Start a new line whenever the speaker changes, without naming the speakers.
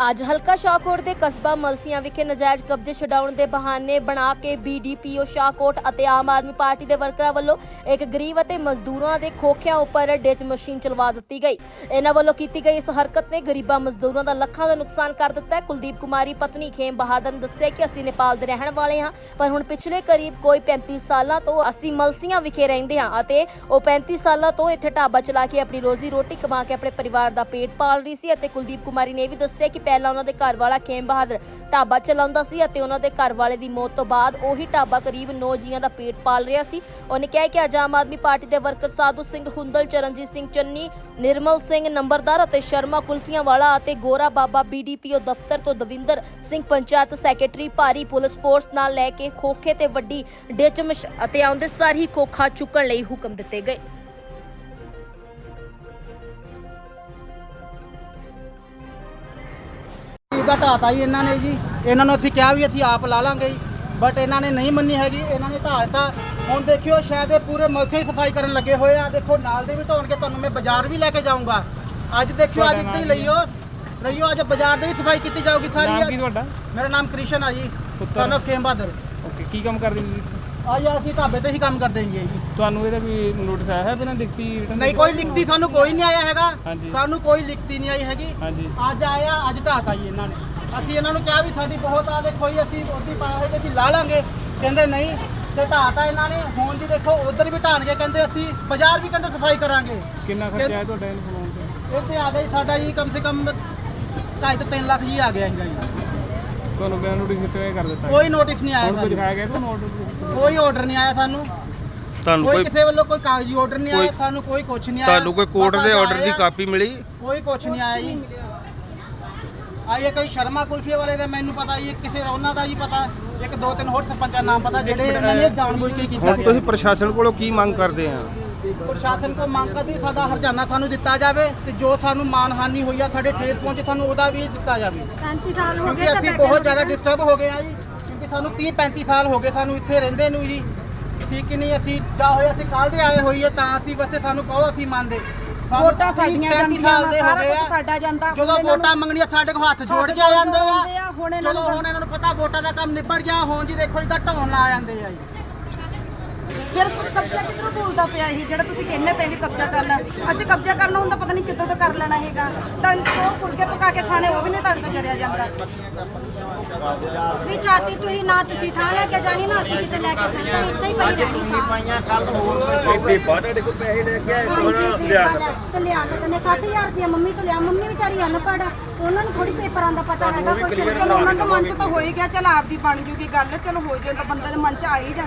ਅੱਜ ਹਲਕਾ ਸ਼ਾਹਕੋਟ ਦੇ ਕਸਬਾ ਮਲਸੀਆਂ ਵਿਖੇ ਨਜਾਇਜ਼ ਕਬਜ਼ੇ ਛਡਾਉਣ ਦੇ ਬਹਾਨੇ ਬਣਾ ਕੇ ਬੀਡੀਪੀਓ ਸ਼ਾਹਕੋਟ ਅਤੇ ਆਮ ਆਦਮੀ ਪਾਰਟੀ ਦੇ ਵਰਕਰਾਂ ਵੱਲੋਂ ਇੱਕ ਗਰੀਬ ਅਤੇ ਮਜ਼ਦੂਰਾਂ ਦੇ ਖੋਖਿਆਂ ਉੱਪਰ ਡਿਚ ਮਸ਼ੀਨ ਚਲਵਾ ਦਿੱਤੀ ਗਈ। ਇਹਨਾਂ ਵੱਲੋਂ ਕੀਤੀ ਗਈ ਇਸ ਹਰਕਤ ਨੇ ਗਰੀਬਾਂ ਮਜ਼ਦੂਰਾਂ ਦਾ ਲੱਖਾਂ ਦਾ ਨੁਕਸਾਨ ਕਰ ਦਿੱਤਾ ਹੈ। ਕੁਲਦੀਪ ਕੁਮਾਰੀ, ਪਤਨੀ ਖੇਮ ਬਹਾਦਰ ਨੇ ਦੱਸਿਆ ਕਿ ਅਸੀਂ ਨੇਪਾਲ ਦੇ ਰਹਿਣ ਵਾਲੇ ਹਾਂ, ਪਰ ਹੁਣ ਪਿਛਲੇ ਕਰੀਬ ਕੋਈ 35 ਸਾਲਾਂ ਤੋਂ ਅਸੀਂ ਮਲਸੀਆਂ ਵਿਖੇ ਰਹਿੰਦੇ ਹਾਂ ਅਤੇ ਉਹ 35 ਸਾਲਾਂ ਤੋਂ ਇੱਥੇ ਢਾਬਾ ਚਲਾ ਕੇ ਆਪਣੀ ਰੋਜ਼ੀ ਰੋਟੀ ਕਮਾ ਕੇ ਆਪਣੇ ਪਰਿਵਾਰ ਦਾ ਪੇਟ ਪਾਲ ਰਹੀ ਸੀ ਅਤੇ ਕੁਲਦੀਪ ਕੁਮਾਰੀ ਨੇ ਇਹ ਵੀ ਦੱਸਿਆ ਕਿ ਪਹਿਲਾਂ ਉਹਨਾਂ ਦੇ ਘਰ ਵਾਲਾ ਖੇਮ ਬਹਾਦਰ ਢਾਬਾ ਚਲਾਉਂਦਾ ਸੀ ਅਤੇ ਉਹਨਾਂ ਦੇ ਘਰ ਵਾਲੇ ਦੀ ਮੌਤ ਤੋਂ ਬਾਅਦ ਉਹੀ ਢਾਬਾ ਕਰੀਬ 9 ਜੀਆਂ ਦਾ ਪੇਟ ਪਾਲ ਰਿਹਾ ਸੀ। ਉਹਨੇ ਕਿਹਾ ਕਿ ਅੱਜ ਆਮ ਆਦਮੀ ਪਾਰਟੀ ਦੇ ਵਰਕਰ ਸਾਧੂ ਸਿੰਘ ਹੁੰਦਲ, ਚਰਨਜੀਤ ਸਿੰਘ ਚੰਨੀ, ਨਿਰਮਲ ਸਿੰਘ ਨੰਬਰਦਾਰ ਅਤੇ ਸ਼ਰਮਾ ਕੁਲਫੀਆਂ ਵਾਲਾ ਅਤੇ ਗੋਰਾ ਬਾਬਾ ਬੀਡੀਪੀਓ ਦਫ਼ਤਰ ਤੋਂ ਦਵਿੰਦਰ ਸਿੰਘ ਪੰਚਾਇਤ ਸੈਕਟਰੀ, ਭਾਰੀ ਪੁਲਿਸ ਫੋਰਸ ਨਾਲ ਲੈ ਕੇ ਖੋਖੇ ਤੇ ਵੱਡੀ ਡਿਚ ਅਤੇ ਆਉਂਦੇ ਸਾਰ ਹੀ ਖੋਖਾ ਚੁੱਕਣ ਲਈ ਹੁਕਮ ਦਿੱਤੇ ਗਏ।
ਇਹਦਾ ਢਾਤਾ ਜੀ ਇਹਨਾਂ ਨੇ ਜੀ। ਇਹਨਾਂ ਨੂੰ ਅਸੀਂ ਕਿਹਾ ਵੀ ਅਸੀਂ ਆਪ ਲਾ ਲਾਂਗੇ ਜੀ। ਬਟ ਇਹਨਾਂ ਨੇ ਨਹੀਂ ਮੰਨੀ ਹੈਗੀ। ਇਹਨਾਂ ਨੇ ਢਾਹ ਦਿੱਤਾ। ਹੁਣ ਦੇਖਿਓ ਸ਼ਾਇਦ ਇਹ ਪੂਰੇ ਮਲਕੇ ਹੀ ਸਫ਼ਾਈ ਕਰਨ ਲੱਗੇ ਹੋਏ ਆ। ਦੇਖੋ ਨਾਲ ਦੇ ਵੀ ਢਾਉਣ ਕੇ ਤੁਹਾਨੂੰ ਮੈਂ ਬਾਜ਼ਾਰ ਵੀ ਲੈ ਕੇ ਜਾਊਂਗਾ। ਅੱਜ ਦੇਖਿਓ ਅੱਜ ਇੱਦਾਂ ਹੀ ਲਈਓ। ਰਹੀਓ ਅੱਜ ਬਾਜ਼ਾਰ ਦੇ ਵੀ ਸਫ਼ਾਈ ਕੀਤੀ ਜਾਊਗੀ
ਨਾਮ ਕੀ
ਸਾਰੀ
ਤੁਹਾਡਾ?
ਮੇਰਾ ਨਾਮ ਕ੍ਰਿਸ਼ਨ ਆ ਜੀ।
ਪੁੱਤਰ।
ਸਨ ਆਫ ਕੇਮ ਬਹਾਦਰ
ਓਕੇ ਕੀ ਕੰਮ ਕਰਦੇ ਜੀ
ਅੱਜ ਅਸੀਂ ਢਾਬੇ ਤੇ ਹੀ ਕੰਮ ਕਰਦੇ ਹਾਂ ਜੀ।
ਤੁਹਾਨੂੰ ਇਹਦਾ ਵੀ ਨੋਟਿਸ ਆਇਆ ਹੈ ਬਿਨਾਂ ਲਿਖਤੀ
ਨਹੀਂ ਕੋਈ ਲਿਖਤੀ ਸਾਨੂੰ ਕੋਈ ਨਹੀਂ ਆਇਆ ਹੈਗਾ।
ਹਾਂਜੀ।
ਸਾਨੂੰ ਕੋਈ ਲਿਖਤੀ ਨਹੀਂ ਆਈ ਹੈਗੀ।
ਹਾਂਜੀ।
ਅੱਜ ਆਇਆ ਅੱਜ ਢਾਤਾ ਜੀ ਇਹਨਾਂ ਨੇ। ਅਸੀਂ ਇਹਨਾਂ ਨੂੰ ਕਿਹਾ ਵੀ ਸਾਡੀ ਬਹੁਤ ਆ ਦੇਖੋ ਜੀ ਅਸੀਂ ਉਹਦੀ ਪਾਇਆ ਹੋਇਆ ਕਿ ਲਾ ਲਾਂਗੇ। ਕਹਿੰਦੇ ਨਹੀਂ ਤੇ ਢਾਤਾ ਇਹਨਾਂ ਨੇ। ਹੁਣ ਜੀ ਦੇਖੋ ਉਧਰ ਵੀ ਢਾਣਗੇ ਕਹਿੰਦੇ ਅਸੀਂ ਬਾਜ਼ਾਰ ਵੀ ਕਹਿੰਦੇ ਸਫ਼ਾਈ ਕਰਾਂਗੇ।
ਕਿੰਨਾ ਖਰਚਾ ਹੈ ਤੁਹਾਡਾ ਇਹਨੂੰ ਬਣਾਉਣ ਤੇ?
ਇਹ ਤੇ ਆ ਗਿਆ ਜੀ ਸਾਡਾ ਜੀ ਕਮ ਸੇ ਕਮ 2.5 ਤੋਂ 3 ਲੱਖ ਜੀ ਆ ਗਿਆ ਜੀ।
ਤੁਹਾਨੂੰ ਬਿਨਾਂ ਨੋਟਿਸ ਦਿੱਤੇ ਹੋਏ ਕਰ ਦਿੱਤਾ।
ਕੋਈ ਨੋਟਿਸ ਨਹੀਂ ਆਇਆ
ਹੁਣ ਕੁਝ
ਸਾਨੂੰ।
ਦਿਖਾਇਆ ਗਿਆ ਤੁਹਾਨੂੰ ਆਰਡਰ
ਕੋਈ ਆਰਡਰ ਨਹੀਂ ਆਇਆ ਸਾਨੂੰ।
ਤੁਹਾਨੂੰ
ਕੋਈ
ਕੋਈ
ਕਿਸੇ ਵੱਲੋਂ ਕੋਈ ਕਾਗਜ਼ੀ ਆਰਡਰ ਨਹੀਂ ਆਇਆ
ਕੋਈ-
ਸਾਨੂੰ ਕੋਈ ਕੁਝ ਨਹੀਂ ਆਇਆ।
ਤੁਹਾਨੂੰ ਕੋਈ ਕੋਰਟ
ਬਸ
ਦੇ
ਅੱਜ
ਆਰਡਰ ਦੀ
ਆਇਆ,
ਕਾਪੀ ਮਿਲੀ?
ਕੋਈ ਕੁਝ ਨਹੀਂ ਆਇਆ ਜੀ। ਕੋਈ ਸ਼ਰਮਾ ਕੁਲਫੀ ਵਾਲੇ ਦਾ ਮੈਨੂੰ ਪਤਾ ਜੀ ਕਿਸੇ ਦਾ ਉਹਨਾਂ ਦਾ ਜੀ ਪਤਾ। ਇੱਕ ਦੋ ਤਿੰਨ ਹੋਰ ਸਰਪੰਚਾਂ ਦਾ ਨਾਮ ਪਤਾ ਜਿਹੜੇ ਇਹਨਾਂ ਨੇ ਜਾਣਬੁੱਝ ਕੇ ਕੀਤਾ
ਹੁਣ
ਗਿਆ।
ਤੁਸੀਂ ਪ੍ਰਸ਼ਾਸਨ ਕੋਲੋਂ ਕੀ ਮੰਗ ਕਰਦੇ ਆ?
ਪ੍ਰਸ਼ਾਸਨ ਕੋ ਮੰਗ ਕਰਦੀ ਸਾਡਾ ਹਰਜਾਨਾ ਸਾਨੂੰ ਦਿੱਤਾ ਜਾਵੇ ਤੇ ਜੋ ਸਾਨੂੰ ਮਾਨਹਾਨੀ ਹੋਈ ਆ ਸਾਡੇ ਠੇਸ ਪਹੁੰਚੇ ਸਾਨੂੰ ਉਹਦਾ ਵੀ ਦਿੱਤਾ ਜਾਵੇ।
35 ਸਾਲ ਹੋ
ਕਿਉਂਕਿ
ਗਏ
ਅਸੀਂ ਬਹੁਤ ਜ਼ਿਆਦਾ ਡਿਸਟਰਬ ਹੋ ਗਏ ਆ ਜੀ। ਕਿਉਂਕਿ ਸਾਨੂੰ 30 35 ਸਾਲ ਹੋ ਗਏ ਸਾਨੂੰ ਇੱਥੇ ਰਹਿੰਦੇ ਨੂੰ ਜੀ। ਠੀਕ ਨਹੀਂ? ਅਸੀਂ ਜਾ ਹੋਏ ਅਸੀਂ ਕੱਲ ਦੇ ਆਏ ਹੋਈਏ ਤਾਂ ਅਸੀਂ ਵਸੇ ਸਾਨੂੰ ਕਹੋ ਅਸੀਂ ਮੰਨਦੇ।
ਵੋਟਾਂ
30,
ਸਾਡੀਆਂ
35
ਜਾਂਦੀਆਂ ਸਾਰਾ ਕੁਝ। ਸਾਡਾ ਜਾਂਦਾ।
ਜਦੋਂ ਵੋਟਾਂ ਮੰਗਣੀਆਂ ਸਾਡੇ ਕੋਲ ਹੱਥ ਜੋੜ ਕੇ ਆ ਜਾਂਦੇ ਆ।
ਹੁਣ ਇਹਨਾਂ ਨੂੰ
ਹੁਣ ਇਹਨਾਂ ਨੂੰ ਪਤਾ ਵੋਟਾਂ ਦਾ ਕੰਮ ਨਿਬੜ ਗਿਆ ਹੁਣ ਜੀ ਦੇਖੋ ਜਿੱਦਾਂ ਢਾਉਣ ਲਾ ਜਾਂਦੇ ਆ ਜੀ।
ਫਿਰ ਕਬਜ਼ਾ ਕਿਧਰੋਂ ਬੋਲਦਾ ਪਿਆ ਇਹ? ਜਿਹੜਾ ਤੁਸੀਂ ਕਹਿੰਦੇ ਪਏ ਵੀ ਕਬਜ਼ਾ ਕਰਨਾ ਅਸੀਂ ਕਬਜ਼ਾ ਕਰਨਾ ਹੁੰਦਾ ਪਤਾ ਨਹੀਂ ਕਿੱਦੋਂ ਤੋਂ ਕਰ ਲੈਣਾ ਹੈਗਾ। ਤਾਂ ਉਹ ਫੁਲਕੇ ਪਕਾ ਕੇ ਖਾਣੇ ਉਹ ਵੀ ਨਹੀਂ ਤੁਹਾਡੇ ਤੋਂ ਜਰਿਆ ਜਾਂਦਾ।
ਵੀ ਚਾਤੀ ਤੁਸੀਂ ਨਾ ਤੁਸੀਂ ਥਾਂ ਲੈ ਕੇ ਜਾਣੀ ਨਾ ਅਸੀਂ ਕਿਤੇ ਲੈ ਕੇ ਜਾਣਾ ਇੱਥੇ ਹੀ ਪਈ ਰਹਿਣੀ ਥਾਂ।
ਇੱਥੇ ਬਾਹਰ ਕੋਲ ਪੈਸੇ ਲੈ ਕੇ
ਹਾਂਜੀ ਲਿਆ ਤੇ ਲਿਆ ਕੇ ਤਨੇ 60000 ਰੁਪਏ ਮੰਮੀ ਤੋਂ ਲਿਆ। ਮੰਮੀ ਵਿਚਾਰੀ ਅਨਪੜ੍ਹ ਉਹਨਾਂ ਨੂੰ ਥੋੜੀ ਪੇਪਰਾਂ ਦਾ ਪਤਾ ਹੈਗਾ ਕੁਛ
ਚਲੋ ਉਹਨਾਂ ਦਾ ਮਨ ਚ ਤਾਂ ਹੋ ਹੀ ਗਿਆ ਚਲ ਆਪਦੀ ਬਣ ਜੂਗੀ ਗੱਲ। ਚਲੋ ਹੋ ਜਾਏਗਾ ਬੰਦੇ ਦੇ ਮਨ ਚ ਆ ਹੀ ਜਾਂਦਾ।